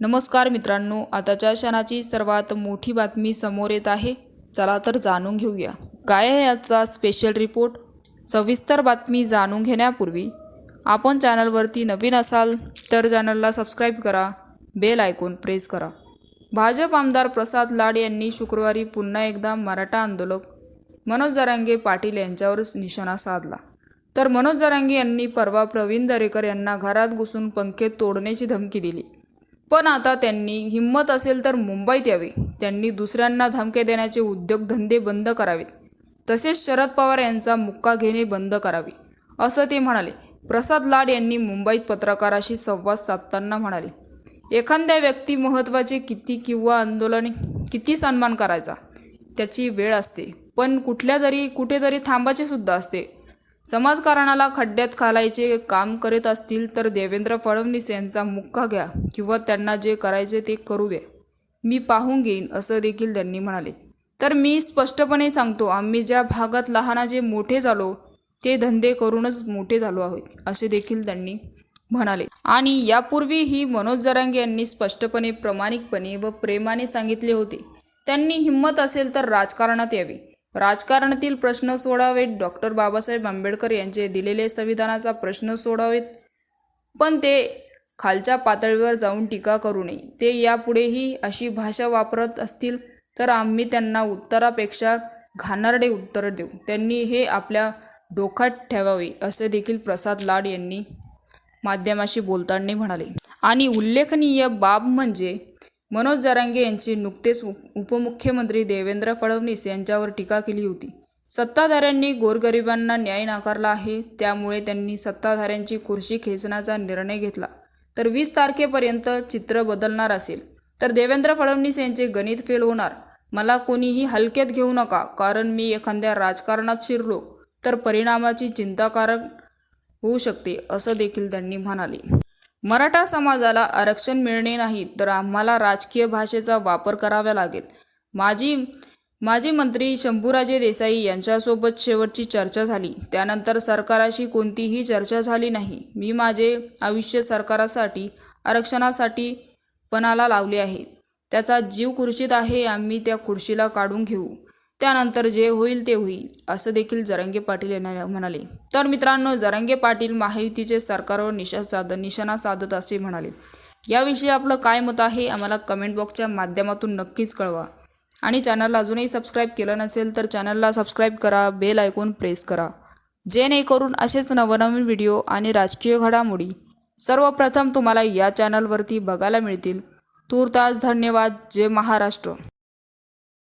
नमस्कार मित्रांनो आताच्या क्षणाची सर्वात मोठी बातमी समोर येत आहे. चला तर जाणून घेऊया. काय आहे याचा स्पेशल रिपोर्ट सविस्तर बातमी जाणून घेण्यापूर्वी आपण चॅनलवरती नवीन असाल तर चॅनलला सबस्क्राईब करा बेल आयकॉन प्रेस करा. भाजप आमदार प्रसाद लाड यांनी शुक्रवारी पुन्हा एकदा मराठा आंदोलक मनोज जरांगे पाटील यांच्यावरच निशाणा साधला. तर मनोज जरांगे यांनी परवा प्रवीण दरेकर यांना घरात घुसून पंखे तोडण्याची धमकी दिली. पण आता त्यांनी हिंमत असेल तर मुंबईत यावे. त्यांनी दुसऱ्यांना धमके देण्याचे उद्योगधंदे बंद करावेत तसेच शरद पवार यांचा मुक्का घेणे बंद करावे. असं ते म्हणाले. प्रसाद लाड यांनी मुंबईत पत्रकाराशी संवाद साधताना म्हणाले एखाद्या व्यक्ती महत्त्वाचे किती किंवा आंदोलन किती सन्मान करायचा? त्याची वेळ असते. पण कुठल्या तरी कुठेतरी थांबायचे सुद्धा असते. समाजकारणाला खड्ड्यात घालायचे काम करीत असतील तर देवेंद्र फडणवीस यांचा मुक्का घ्या किंवा त्यांना जे करायचे ते करू द्या मी पाहून घेईन असं देखील त्यांनी म्हणाले. तर मी स्पष्टपणे सांगतो आम्ही ज्या भागात लहानाचे मोठे झालो ते धंदे करूनच मोठे झालो आहोत असे देखील त्यांनी म्हणाले. आणि यापूर्वीही मनोज जरांगे यांनी स्पष्टपणे प्रामाणिकपणे व प्रेमाने सांगितले होते. त्यांनी हिंमत असेल तर राजकारणात यावे. राजकारणातील प्रश्न सोडावेत. डॉक्टर बाबासाहेब आंबेडकर यांचे दिलेले संविधानाचा प्रश्न सोडावेत. पण ते खालच्या पातळीवर जाऊन टीका करू नये. ते यापुढेही अशी भाषा वापरत असतील तर आम्ही त्यांना उत्तरापेक्षा घाणारडे उत्तर देऊ. त्यांनी हे आपल्या डोक्यात ठेवावे असे देखील प्रसाद लाड यांनी माध्यमाशी बोलताना म्हणाले. आणि उल्लेखनीय बाब म्हणजे मनोज जरांगे यांचे नुकतेच उपमुख्यमंत्री देवेंद्र फडणवीस यांच्यावर टीका केली होती. सत्ताधाऱ्यांनी गोरगरिबांना न्याय नाकारला आहे त्यामुळे त्यांनी सत्ताधाऱ्यांची खुर्ची खेचण्याचा निर्णय घेतला. तर वीस तारखेपर्यंत चित्र बदलणार असेल. तर देवेंद्र फडणवीस यांचे गणित फेल होणार. मला कोणीही हलक्यात घेऊ नका कारण मी एखाद्या राजकारणात शिरलो तर परिणामाची चिंताकारक होऊ शकते असं देखील त्यांनी म्हणाले. मराठा समाजाला आरक्षण मिळणे नाही तर आम्हाला राजकीय भाषेचा वापर करावा लागेल. माजी माजी मंत्री शंभूराजे देसाई यांच्यासोबत शेवटची चर्चा झाली. त्यानंतर सरकाराशी कोणतीही चर्चा झाली नाही. मी माझे आयुष्य सरकारासाठी आरक्षणासाठी पणाला लावले आहे. त्याचा जीव खुर्शीत आहे आम्ही त्या खुर्शीला काढून घेऊ. त्यानंतर जे होईल ते होईल असं देखील जरांगे पाटील यांना म्हणाले. तर मित्रांनो जरांगे पाटील महायुतीचे सरकारवर निशा साध निशाणा साधत असे म्हणाले. याविषयी आपलं काय मत आहे आम्हाला कमेंट बॉक्सच्या माध्यमातून नक्कीच कळवा. आणि चॅनलला अजूनही सबस्क्राईब केलं नसेल तर चॅनलला सबस्क्राईब करा बेल ऐकून प्रेस करा. जेणेकरून असेच नवनवीन व्हिडिओ आणि राजकीय घडामोडी सर्वप्रथम तुम्हाला या चॅनलवरती बघायला मिळतील. तूर्तास धन्यवाद. जय महाराष्ट्र.